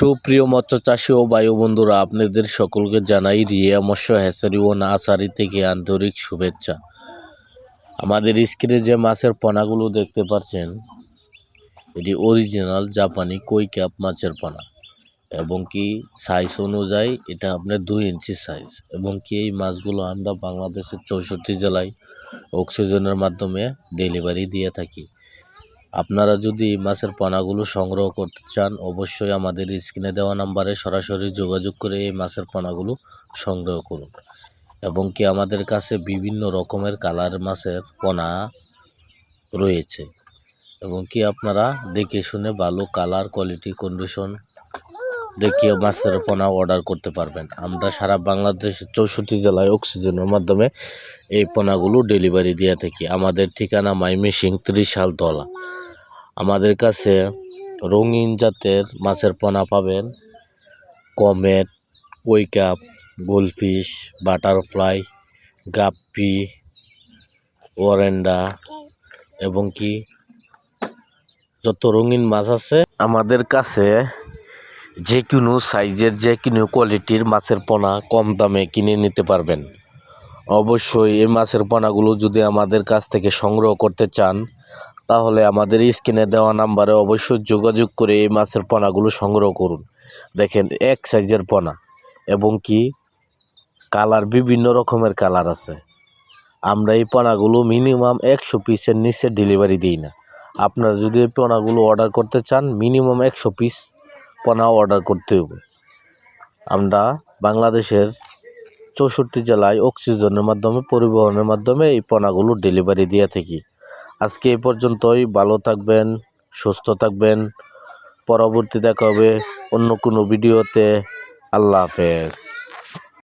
সুপ্রিয় মৎস্য চাষী ও বায়ু বন্ধুরা, আপনাদের সকলকে জানাই রিয়া মৎস্য হ্যাচারি ও নার্সারি থেকে আন্তরিক শুভেচ্ছা। আমাদের স্ক্রিনে যে মাছের পোনাগুলো দেখতে পাচ্ছেন, এটি অরিজিনাল জাপানি কই ক্যাপ মাছের পোনা এবং কি সাইজ অনুযায়ী এটা আপনার দুই ইঞ্চি সাইজ এবং কি এই মাছগুলো আমরা বাংলাদেশের চৌষট্টি জেলায় অক্সিজেনের মাধ্যমে ডেলিভারি দিয়ে থাকি। আপনারা যদি এই মাছের পোনাগুলো সংগ্রহ করতে চান, অবশ্যই আমাদের স্ক্রিনে দেওয়া নাম্বারে সরাসরি যোগাযোগ করে এই মাছের পোনাগুলো সংগ্রহ করুন। এবং কি আমাদের কাছে বিভিন্ন রকমের কালার মাছের পোনা রয়েছে। এবং কি আপনারা দেখে শুনে ভালো কালার, কোয়ালিটি, কন্ডিশন দেখিয়ে মাছের পোনা অর্ডার করতে পারবেন। আমরা সারা বাংলাদেশের চৌষট্টি জেলায় অক্সিজেনের মাধ্যমে এই পোনাগুলো ডেলিভারি দিয়ে থাকি। আমাদের ঠিকানা মাইমিসিং ত্রিশাল তলা। আমাদের কাছে রঙিন জাতের মাছের পোনা পাবেন। Comet koi carp goldfish butterfly guppy oranda এবং কি যত রঙিন মাছ আছে। আমাদের কাছে যে কোনো সাইজের যে কোনো কোয়ালিটির মাছের পোনা কম দামে কিনে নিতে পারবেন। অবশ্যই এই মাছের পোনাগুলো যদি আমাদের কাছ থেকে সংগ্রহ করতে চান, তাহলে আমাদের স্ক্রিনে দেওয়া নাম্বারে অবশ্যই যোগাযোগ করে এই মাছের পোনাগুলো সংগ্রহ করুন। দেখেন, এক সাইজের পোনা এবং কি কালার বিভিন্ন রকমের কালার আছে। আমরা এই পোনাগুলো মিনিমাম একশো পিসের নিচে ডেলিভারি দিই না। আপনারা যদি এই পোনাগুলো অর্ডার করতে চান, মিনিমাম একশো পিস পোনা অর্ডার করতে হবে। আমরা বাংলাদেশের চৌষট্টি জেলায় অক্সিজেনের মাধ্যমে, পরিবহনের মাধ্যমে এই পোনাগুলো ডেলিভারি দিয়ে থাকি। আজকে এই পর্যন্তই। ভালো থাকবেন, সুস্থ থাকবেন। পরবর্তী দেখা হবে অন্য কোনো ভিডিওতে আল্লাহ হাফেজ।